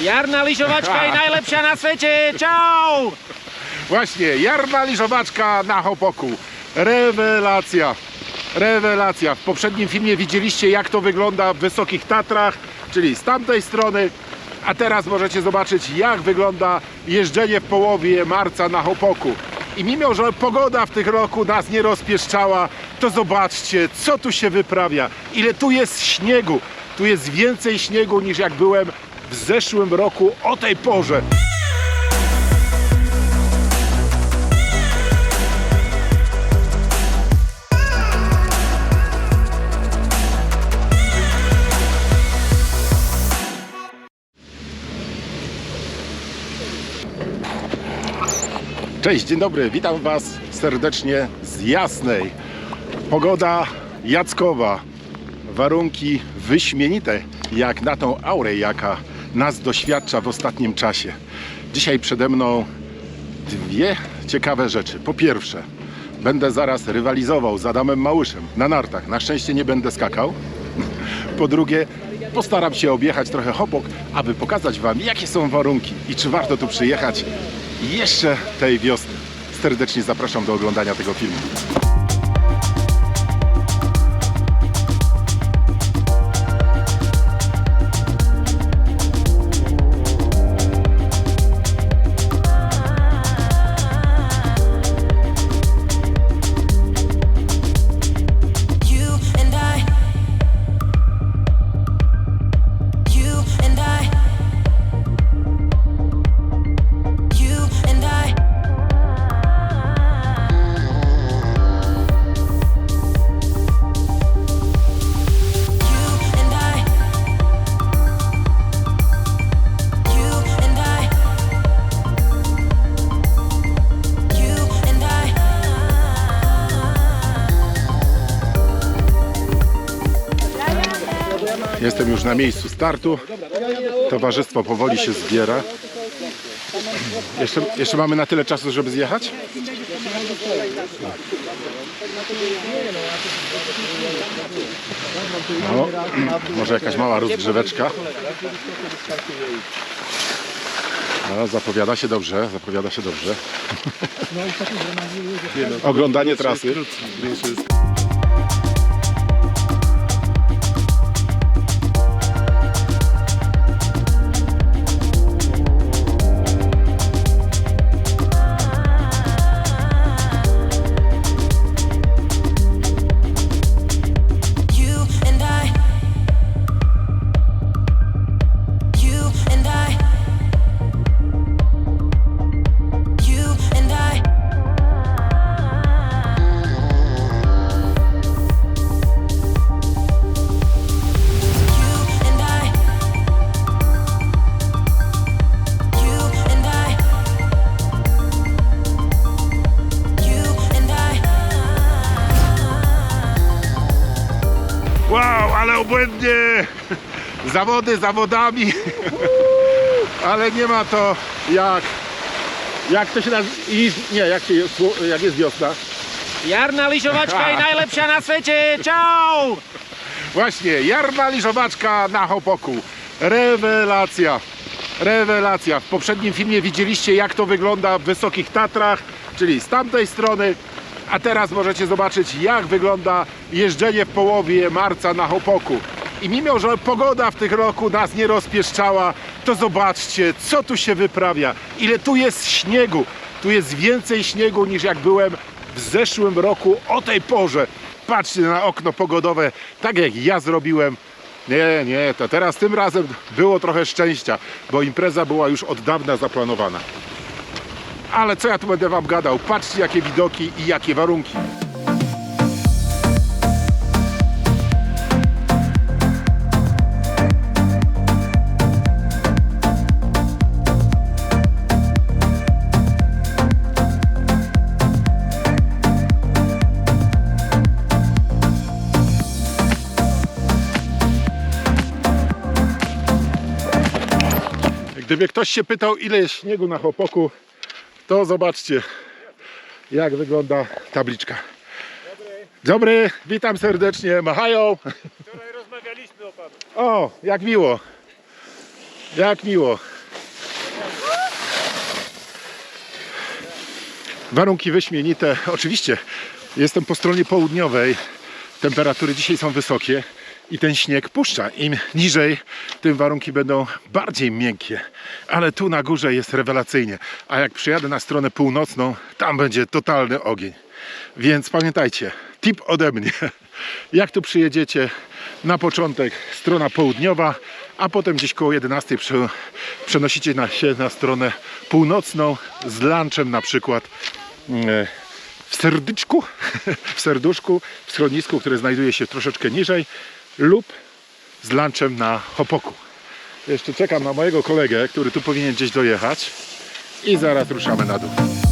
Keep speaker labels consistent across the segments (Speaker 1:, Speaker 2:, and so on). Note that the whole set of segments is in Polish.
Speaker 1: Jarna liżowaczka i najlepsza na świecie. Ciao!
Speaker 2: Właśnie, jarna liżowaczka na Hopoku. Rewelacja. Rewelacja. W poprzednim filmie widzieliście jak to wygląda w Wysokich Tatrach, czyli z tamtej strony. A teraz możecie zobaczyć jak wygląda jeżdżenie w połowie marca na Hopoku. I mimo, że pogoda w tych roku nas nie rozpieszczała, to zobaczcie, co tu się wyprawia. Ile tu jest śniegu. Tu jest więcej śniegu niż jak byłem w zeszłym roku o tej porze. Cześć, dzień dobry, witam Was serdecznie z Jasnej. Pogoda jackowa, warunki wyśmienite, jak na tą aurę, jaka nas doświadcza w ostatnim czasie. Dzisiaj przede mną dwie ciekawe rzeczy. Po pierwsze, będę zaraz rywalizował z Adamem Małyszem na nartach. Na szczęście nie będę skakał. Po drugie, postaram się objechać trochę Hopok, aby pokazać Wam, jakie są warunki i czy warto tu przyjechać jeszcze tej wiosny. Serdecznie zapraszam do oglądania tego filmu. Jestem już na miejscu startu. Towarzystwo powoli się zbiera. Jeszcze, jeszcze mamy na tyle czasu, żeby zjechać? No, może jakaś mała rozgrzeweczka. No, zapowiada się dobrze, zapowiada się dobrze. Oglądanie trasy. Obłędnie! Zawody zawodami, ale nie ma to jak. Jak to się nazywa? Nie, jak, się, jest- jak jest wiosna?
Speaker 1: Jarna liżowaczka i najlepsza na świecie. Ciao!
Speaker 2: Właśnie, jarna liżowaczka na Hopoku. Rewelacja. Rewelacja. W poprzednim filmie widzieliście jak to wygląda w Wysokich Tatrach, czyli z tamtej strony. A teraz możecie zobaczyć jak wygląda jeżdżenie w połowie marca na Hopoku. I mimo, że pogoda w tych roku nas nie rozpieszczała, to zobaczcie co tu się wyprawia. Ile tu jest śniegu. Tu jest więcej śniegu niż jak byłem w zeszłym roku o tej porze. Patrzcie na okno pogodowe, tak jak ja zrobiłem. Nie, nie, to teraz tym razem było trochę szczęścia, bo impreza była już od dawna zaplanowana. Ale co ja tu będę wam gadał? Patrzcie jakie widoki i jakie warunki. Gdyby ktoś się pytał, ile jest śniegu na Hopoku, to zobaczcie, jak wygląda tabliczka. Dobry, witam serdecznie, machają.
Speaker 3: Wczoraj rozmawialiśmy o panu.
Speaker 2: O, jak miło. Jak miło. Warunki wyśmienite. Oczywiście jestem po stronie południowej. Temperatury dzisiaj są wysokie i ten śnieg puszcza. Im niżej, tym warunki będą bardziej miękkie. Ale tu na górze jest rewelacyjnie. A jak przyjadę na stronę północną, tam będzie totalny ogień. Więc pamiętajcie, tip ode mnie. Jak tu przyjedziecie, na początek strona południowa, a potem gdzieś koło 11 prze, przenosicie się na stronę północną z lunchem na przykład e, w serdyczku, w serduszku, w schronisku, które znajduje się troszeczkę niżej lub z lunchem na Hopoku. Jeszcze czekam na mojego kolegę, który tu powinien gdzieś dojechać i zaraz ruszamy na dół.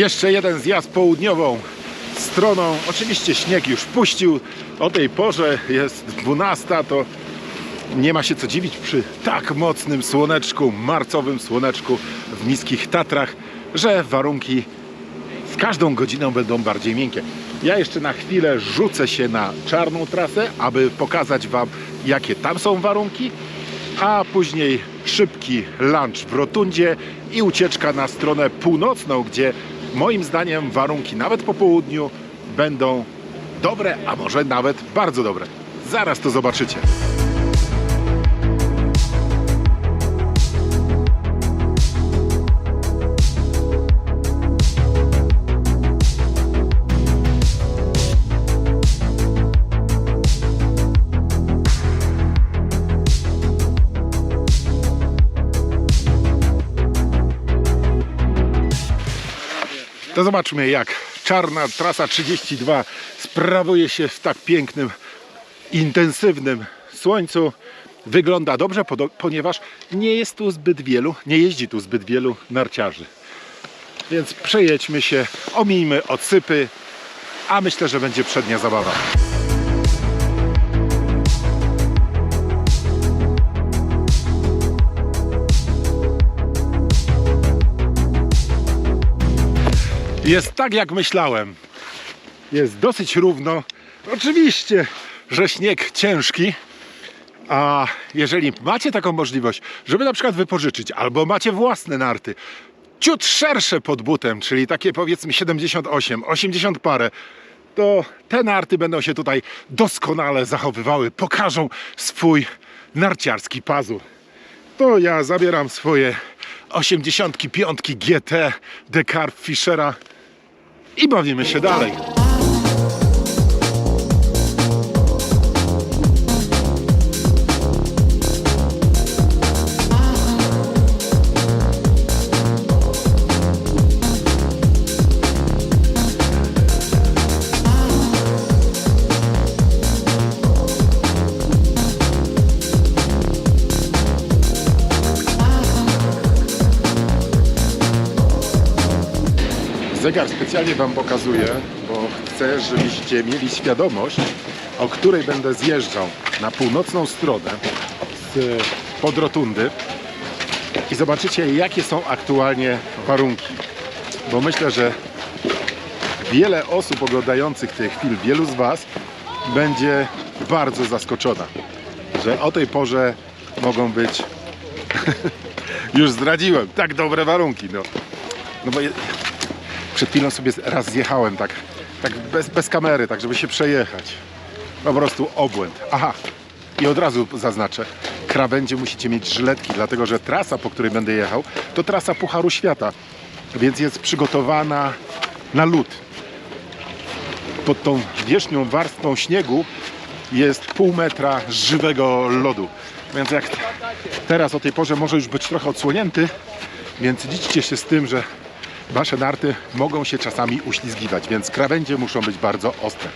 Speaker 2: Jeszcze jeden zjazd południową stroną. Oczywiście śnieg już puścił. O tej porze jest 12, to nie ma się co dziwić przy tak mocnym słoneczku, marcowym słoneczku w niskich Tatrach, że warunki z każdą godziną będą bardziej miękkie. Ja jeszcze na chwilę rzucę się na czarną trasę, aby pokazać Wam, jakie tam są warunki, a później szybki lunch w Rotundzie i ucieczka na stronę północną, gdzie moim zdaniem warunki nawet po południu będą dobre, a może nawet bardzo dobre. Zaraz to zobaczycie. To zobaczmy jak czarna trasa 32 sprawuje się w tak pięknym, intensywnym słońcu. Wygląda dobrze, ponieważ nie jest tu zbyt wielu, nie jeździ tu zbyt wielu narciarzy. Więc przejedźmy się, omijmy odsypy, a myślę, że będzie przednia zabawa. Jest tak jak myślałem. Jest dosyć równo. Oczywiście, że śnieg ciężki. A jeżeli macie taką możliwość, żeby na przykład wypożyczyć, albo macie własne narty, ciut szersze pod butem, czyli takie powiedzmy 78, 80 parę, to te narty będą się tutaj doskonale zachowywały, pokażą swój narciarski pazur. To ja zabieram swoje 85 GT Decarb Fischera i bawimy się dalej. Zegar specjalnie Wam pokazuję, bo chcę, żebyście mieli świadomość, o której będę zjeżdżał na północną stronę z pod rotundy i zobaczycie, jakie są aktualnie warunki. Bo myślę, że wiele osób oglądających tych chwil, wielu z Was będzie bardzo zaskoczona, że o tej porze mogą być już zdradziłem, tak dobre warunki. No, no bo przed chwilą sobie raz zjechałem tak, tak bez, bez kamery, tak żeby się przejechać. Po prostu obłęd. Aha, i od razu zaznaczę. Krawędzie musicie mieć żyletki, dlatego że trasa, po której będę jechał, to trasa Pucharu Świata, więc jest przygotowana na lód. Pod tą wierzchnią warstwą śniegu jest pół metra żywego lodu. Więc jak teraz o tej porze może już być trochę odsłonięty, więc liczcie się z tym, że wasze narty mogą się czasami uślizgiwać, więc krawędzie muszą być bardzo ostre.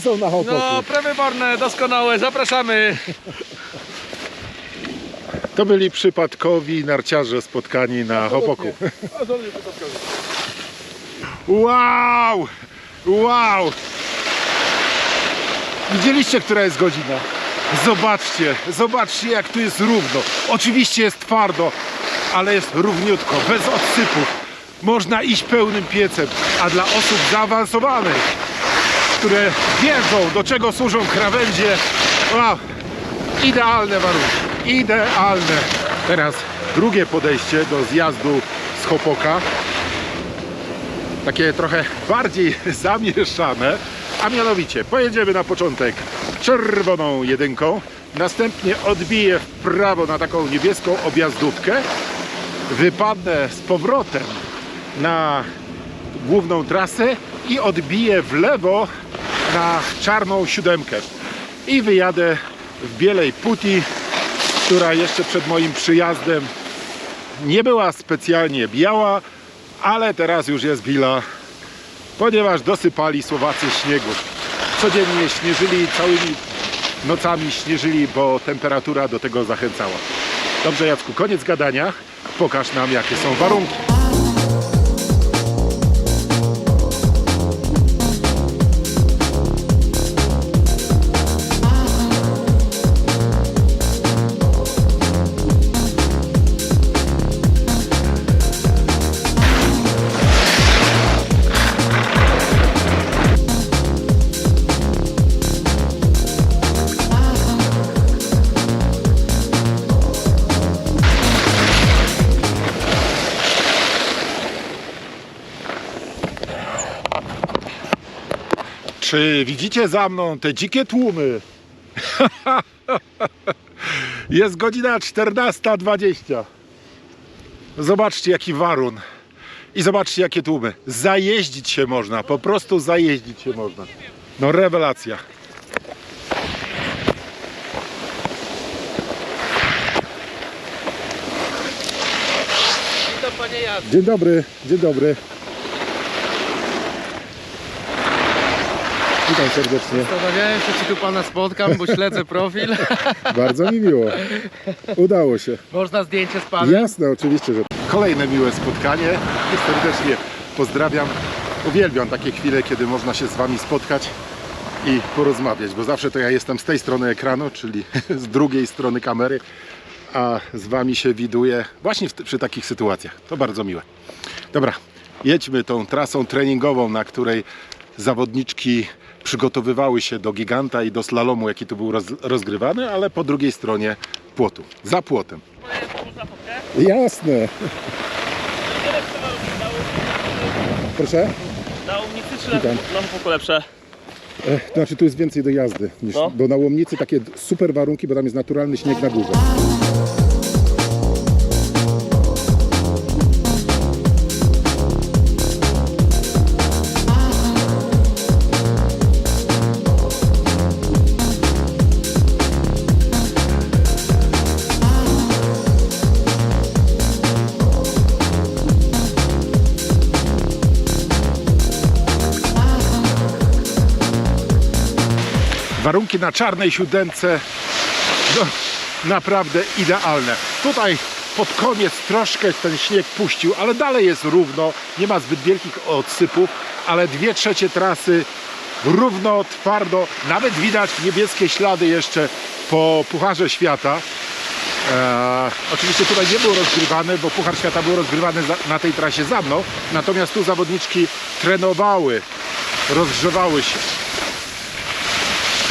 Speaker 2: Są na Hopoku?
Speaker 3: No, prewyborne, doskonałe, zapraszamy.
Speaker 2: To byli przypadkowi narciarze spotkani na Hopoku. Wow! Wow! Widzieliście, która jest godzina? Zobaczcie, zobaczcie jak tu jest równo. Oczywiście jest twardo, ale jest równiutko, bez odsypów. Można iść pełnym piecem, a dla osób zaawansowanych, które wiedzą do czego służą krawędzie, wow, idealne warunki, idealne. Teraz drugie podejście do zjazdu z Hopoka takie trochę bardziej zamieszane, a mianowicie pojedziemy na początek czerwoną jedynką, następnie odbiję w prawo na taką niebieską objazdówkę, wypadnę z powrotem na główną trasę i odbiję w lewo na czarną siódemkę i wyjadę w Bielej Puti, która jeszcze przed moim przyjazdem nie była specjalnie biała, ale teraz już jest bila, ponieważ dosypali Słowacy śniegu. Codziennie śnieżyli, całymi nocami śnieżyli, bo temperatura do tego zachęcała. Dobrze Jacku, koniec gadania. Pokaż nam jakie są warunki. Czy widzicie za mną te dzikie tłumy? Jest godzina 14.20. Zobaczcie jaki warun. I zobaczcie jakie tłumy. Zajeździć się można, po prostu zajeździć się można. No rewelacja. Dzień dobry, dzień dobry. Witam serdecznie.
Speaker 3: Zastanawiałem się, czy tu pana spotkam, bo śledzę profil.
Speaker 2: Bardzo mi miło. Udało się.
Speaker 3: Można zdjęcie z panem?
Speaker 2: Jasne, oczywiście, że. Kolejne miłe spotkanie. Serdecznie pozdrawiam. Uwielbiam takie chwile, kiedy można się z Wami spotkać i porozmawiać, bo zawsze to ja jestem z tej strony ekranu, czyli z drugiej strony kamery, a z Wami się widuję właśnie przy takich sytuacjach. To bardzo miłe. Dobra, jedźmy tą trasą treningową, na której zawodniczki przygotowywały się do giganta i do slalomu, jaki tu był roz, rozgrywany, ale po drugiej stronie płotu, za płotem. Jasne. Proszę?
Speaker 4: Na Łomnicy czy
Speaker 2: Witam.
Speaker 4: na Hopoku lepsze?
Speaker 2: To znaczy tu jest więcej do jazdy, niż,
Speaker 4: No.
Speaker 2: bo na Łomnicy takie super warunki, bo tam jest naturalny śnieg na górze. Warunki na czarnej siódemce no, naprawdę idealne. Tutaj pod koniec troszkę ten śnieg puścił, ale dalej jest równo, nie ma zbyt wielkich odsypów, ale dwie trzecie trasy równo, twardo, nawet widać niebieskie ślady jeszcze po Pucharze Świata. Eee, oczywiście tutaj nie był rozgrywany, bo Puchar Świata był rozgrywany za, na tej trasie za mną, natomiast tu zawodniczki trenowały, rozgrzewały się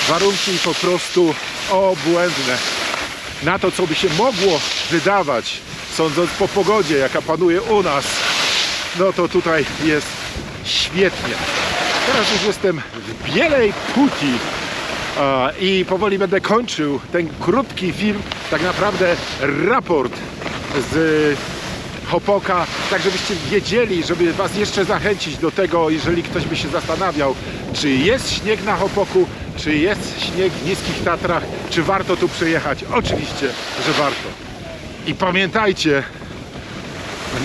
Speaker 2: warunki po prostu obłędne. Na to, co by się mogło wydawać, sądząc po pogodzie, jaka panuje u nas, no to tutaj jest świetnie. Teraz już jestem w Bielej Puti i powoli będę kończył ten krótki film, tak naprawdę raport z Hopoka, tak żebyście wiedzieli, żeby Was jeszcze zachęcić do tego, jeżeli ktoś by się zastanawiał, czy jest śnieg na Hopoku, czy jest śnieg w niskich Tatrach, czy warto tu przyjechać. Oczywiście, że warto. I pamiętajcie,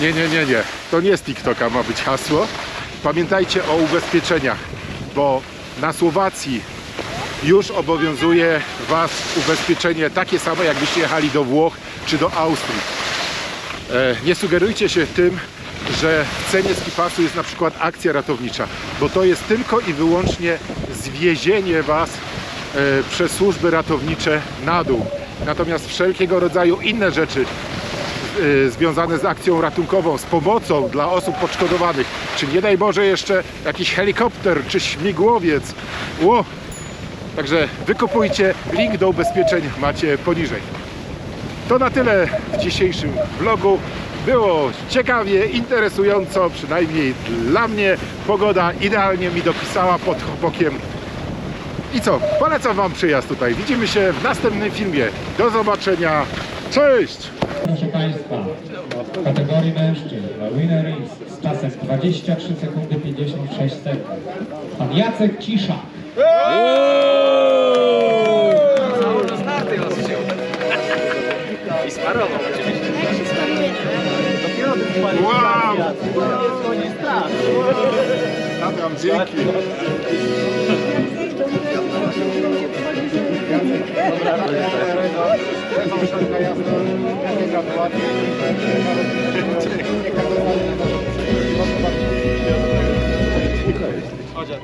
Speaker 2: nie, nie, nie, nie, to nie z TikToka ma być hasło. Pamiętajcie o ubezpieczeniach, bo na Słowacji już obowiązuje Was ubezpieczenie takie samo, jakbyście jechali do Włoch czy do Austrii. E, Nie sugerujcie się tym, że w cenie skipasu jest na przykład akcja ratownicza, bo to jest tylko i wyłącznie zwiezienie Was e, przez służby ratownicze na dół. Natomiast wszelkiego rodzaju inne rzeczy e, związane z akcją ratunkową, z pomocą dla osób poszkodowanych, czy nie daj Boże jeszcze jakiś helikopter, czy śmigłowiec. Ło! Także wykupujcie, link do ubezpieczeń macie poniżej. To na tyle w dzisiejszym vlogu. Było ciekawie, interesująco, przynajmniej dla mnie. Pogoda idealnie mi dopisała pod Chopokiem. I co? Polecam Wam przyjazd tutaj. Widzimy się w następnym filmie. Do zobaczenia. Cześć!
Speaker 5: Proszę Państwa, w kategorii mężczyzn winner is z czasem 23 sekundy 56 sekund. Pan Jacek Cisza.
Speaker 4: I sparował.
Speaker 2: Wow! Adam, dzięki.
Speaker 4: Chodź. Adam.